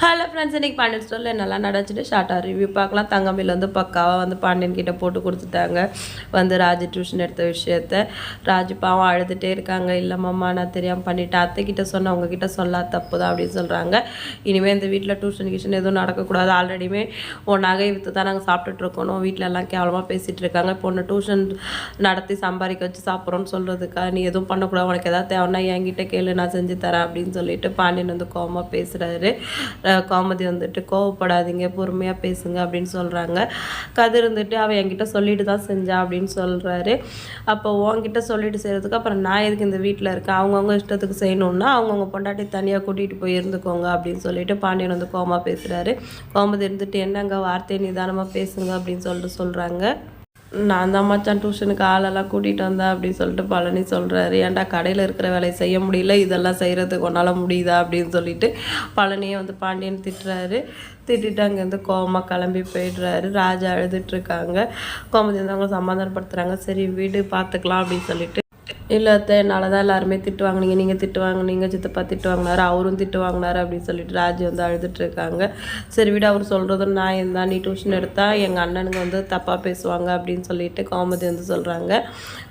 Hello friends இன்றைக்கி பாண்டியன் ஸ்டோரில் நல்லா நடந்துச்சுட்டு ஷார்ட்டாக ரிவ்யூ பார்க்கலாம். தங்கம்பில் வந்து பக்காவாக வந்து பாண்டியன் கிட்டே போட்டு கொடுத்துட்டாங்க. வந்து ராஜு டியூஷன் எடுத்த விஷயத்த. ராஜு பாவம் அழுதுகிட்டே இருக்காங்க. இல்லை மாமா நான் தெரியாமல் பண்ணிட்டேன். அத்தை சொன்ன அவங்கக்கிட்ட சொல்லா தப்பு தான் அப்படின்னு சொல்கிறாங்க இனிமேல் இந்த வீட்டில் டியூஷன் கியூஷன் எதுவும் நடக்கக்கூடாது. ஆல்ரெடியுமே உன் நகை விற்று தான் நாங்கள் சாப்பிட்டுட்ருக்கணும் வீட்டில் எல்லாம் கேவலமாக பேசிகிட்டு இருக்காங்க. இப்போ ஒன்று டியூஷன் நடத்தி சம்பாதிக்க வச்சு சாப்பிட்றோன்னு சொல்கிறதுக்கா நீ எதுவும் பண்ணக்கூடாது. உனக்கு எதாவது தேவைன்னா என்கிட்ட கேளு. நான் செஞ்சு தரேன் அப்படின்னு சொல்லிட்டு பாண்டியன் வந்து கோபமாக பேசுகிறாரு கோமதி வந்துட்டு கோவப்படாதீங்க பொறுமையாக பேசுங்க அப்படின்னு சொல்கிறாங்க கதிர் இருந்துட்டு அவள் என்கிட்ட சொல்லிட்டு தான் செஞ்சா அப்படின்னு சொல்கிறாரு அப்போ உன்கிட்ட சொல்லிட்டு செய்கிறதுக்கு அப்புறம் நான் எதுக்கு இந்த வீட்டில் இருக்கேன்? அவங்கவுங்க இஷ்டத்துக்கு செய்யணுன்னா அவங்கவுங்க பொண்டாட்டி தனியாக கூட்டிகிட்டு போய் இருந்துக்கோங்க அப்படின்னு சொல்லிட்டு பாண்டியன் வந்து கோமா பேசுகிறாரு கோமதி இருந்துட்டு என்னங்க வார்த்தையை நிதானமாக பேசுங்க அப்படின்னு சொல்லிட்டு சொல்கிறாங்க நான் தான் மச்சான் டியூஷனுக்கு ஆளெல்லாம் கூட்டிகிட்டு வந்தேன் அப்படின்னு சொல்லிட்டு பழனி சொல்கிறாரு ஏன்டா கடையில் இருக்கிற வேலையை செய்ய முடியல? இதெல்லாம் செய்கிறதுக்கு உன்னால் முடியுதா? அப்படின்னு சொல்லிட்டு பழனியை வந்து பாண்டியன் திட்டுறாரு. திட்டிட்டு அங்கேருந்து கோவமாக கிளம்பி போயிடுறாரு. ராஜா அழுதுட்ருக்காங்க கோமதி வந்து அவங்களை சமாதானப்படுத்துகிறாங்க சரி வீடு பார்த்துக்கலாம் அப்படின்னு சொல்லிட்டு இல்லை என்னால் தான் எல்லாருமே திட்டு வாங்கினீங்க நீங்கள் திட்டு வாங்கினீங்க சித்தப்பா திட்டு வாங்கினாரு அவரும் திட்டு வாங்கினாரு அப்படின்னு சொல்லிட்டு ராஜ் வந்து அழுதுட்டு இருக்காங்க. சரி விட அவர் சொல்கிறதும் நான் இருந்தால் நீ டியூஷன் எடுத்தால் எங்கள் அண்ணனுங்க வந்து தப்பாக பேசுவாங்க அப்படின்னு சொல்லிட்டு காமெடி வந்து சொல்கிறாங்க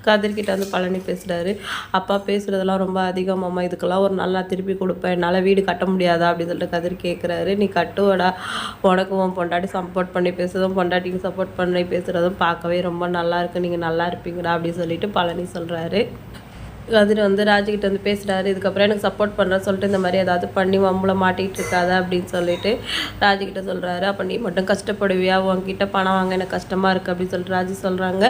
கதிர்கிட்ட வந்து பழனி பேசுகிறாரு அப்பா பேசுகிறதெல்லாம் ரொம்ப அதிகமாம்மா இதுக்கெல்லாம் ஒரு நல்லா திருப்பி கொடுப்பேன். என்னால் வீடு கட்ட முடியாதா அப்படின்னு சொல்லிட்டு கதிர் கேட்குறாரு நீ கட்டுவடா. உனக்கு உன் பொண்டாட்டி சப்போர்ட் பண்ணி பேசுறதும் பொண்டாட்டிக்கு சப்போர்ட் பண்ணி பேசுகிறதும் பார்க்கவே ரொம்ப நல்லா இருக்கு. நீங்கள் நல்லா இருப்பீங்கடா அப்படின்னு சொல்லிட்டு பழனி சொல்கிறாரு கதிர் வந்து ராஜுக்கிட்ட வந்து பேசுகிறாரு இதுக்கப்புறம் எனக்கு சப்போர்ட் பண்ணுறேன்னு சொல்லிட்டு இந்த மாதிரி ஏதாவது பண்ணி வம்பளை மாட்டிகிட்டு இருக்காத அப்படின்னு சொல்லிட்டு ராஜுக்கிட்ட சொல்கிறாரு அப்போ நீ மட்டும் கஷ்டப்படுவியா? உங்ககிட்ட பணம் வாங்க எனக்கு கஷ்டமாக இருக்குது அப்படின்னு சொல்லிட்டு ராஜு சொல்கிறாங்க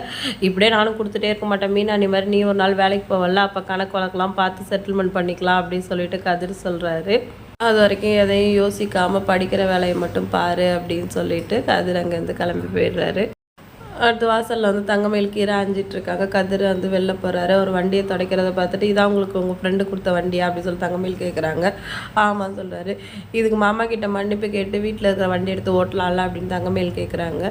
இப்படியே நானும் கொடுத்துட்டே இருக்க மாட்டேன். மீனா நீ மாதிரி நீ ஒரு நாள் வேலைக்கு போவல அப்போ கணக்கு வழக்கெல்லாம் பார்த்து செட்டில்மெண்ட் பண்ணிக்கலாம் அப்படின்னு சொல்லிட்டு கதிர் சொல்கிறாரு அது வரைக்கும் எதையும் யோசிக்காமல் படிக்கிற வேலையை மட்டும் பாரு அப்படின்னு சொல்லிட்டு கதிர் அங்கேருந்து கிளம்பி போயிடுறாரு. அடுத்து வாசலில் வந்து தங்கமயில் கீரை அஞ்சிட்டு இருக்காங்க கதிர் வந்து வெளில போகிறாரு ஒரு வண்டியை துடைக்கிறத பார்த்துட்டு இதான் உங்களுக்கு உங்கள் ஃப்ரெண்டு கொடுத்த வண்டியா? அப்படின்னு சொல்லி தங்கமயில் கேட்குறாங்க ஆமாம் சொல்கிறாரு இதுக்கு மாமா கிட்ட மன்னிப்பு கேட்டு வீட்டில் இருக்கிற வண்டி எடுத்து ஓட்டலாம்ல? அப்படின்னு தங்கமயில் கேட்குறாங்க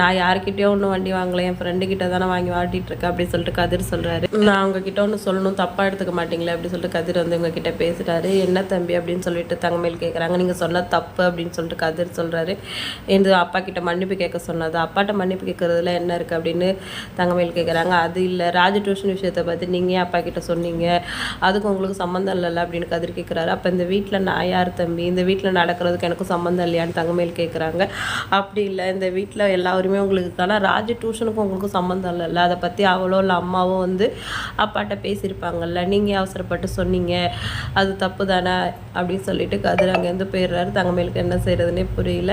நான் யார்கிட்டயோ ஒன்றும் வண்டி வாங்கலை. என் ஃப்ரெண்டு கிட்ட தானே வாங்கி வாட்டிட்டு இருக்கேன் அப்படின்னு சொல்லிட்டு கதிர் சொல்கிறாரு நான் உங்ககிட்ட ஒன்று சொல்லணும். தப்பாக எடுத்துக்க மாட்டீங்களே? அப்படின்னு சொல்லிட்டு கதிர் வந்து உங்ககிட்ட பேசுகிறாரு என்ன தம்பி? அப்படின்னு சொல்லிட்டு தங்கமயில் கேட்குறாங்க நீங்கள் சொன்ன தப்பு. அப்படின்னு சொல்லிட்டு கதிர் சொல்கிறாரு என்று அப்பா கிட்ட மன்னிப்பு கேட்க சொன்னது. அப்பாட்ட மன்னிப்பு கேட்கறதுல என்ன இருக்குது அப்படின்னு தங்கமயில் கேட்குறாங்க அது இல்லை ராஜ டியூஷன் விஷயத்தை பற்றி நீங்கள் ஏன் அப்பா கிட்ட சொன்னீங்க? அதுக்கு உங்களுக்கு சம்மந்தம் இல்லைல்ல அப்படின்னு கதிர் கேட்குறாரு அப்போ இந்த வீட்டில் நான் யார் தம்பி? இந்த வீட்டில் நடக்கிறதுக்கு எனக்கும் சம்மந்தம் இல்லையான்னு தங்கமயில் கேட்குறாங்க அப்படி இல்லை இந்த வீட்டில் எல்லா உரிமையும் உங்களுக்கு இருக்கானா ராஜ டியூஷனுக்கும் உங்களுக்கும் சம்மந்தம் இல்லைல்ல. அதை பற்றி அவளோ இல்லை அம்மாவும் வந்து அப்பாட்ட பேசியிருப்பாங்கல்ல. நீங்கள் அவசரப்பட்டு சொன்னீங்க? அது தப்பு தானே அப்படின்னு சொல்லிட்டு கதிர் அங்கேருந்து போயிடுறாரு. தங்கமேலுக்கு என்ன செய்கிறதுனே புரியல.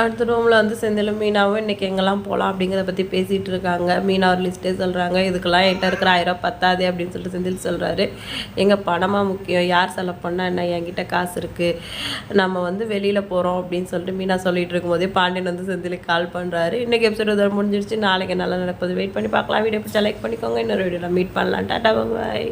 அடுத்த ரூமில் வந்து செந்திலும் மீனாவும் இன்றைக்கி எங்கெல்லாம் போகலாம் அப்படிங்கிறத பற்றி பேசிகிட்டு இருக்காங்க. மீனா ஒரு லிஸ்ட்டே சொல்கிறாங்க இதுக்கெல்லாம் என்கிட்ட இருக்கிற ஆயிரம் பத்தாது அப்படின்னு சொல்லிட்டு செந்தில் சொல்கிறாரு எங்கள் பணமாக முக்கியம்? யார் செலவு பண்ணால் என்ன? என்கிட்ட காசு இருக்குது நம்ம வந்து வெளியில் போகிறோம் அப்படின்னு சொல்லிட்டு மீனா சொல்லிகிட்டு இருக்கும்போதே பாண்டியன் வந்து செந்திலுக்கு கால் பண்ணுறாரு இன்றைக்கி எபிசோட் இதோட முடிஞ்சிருச்சு. நாளைக்கு நல்லா நடப்பது. வெயிட் பண்ணி பார்க்கலாம். வீடியோ பிடிச்சா லைக் பண்ணிக்கோங்க. இன்னொரு வீடியோவில் மீட் பண்ணலாம். டாட்டா பாய்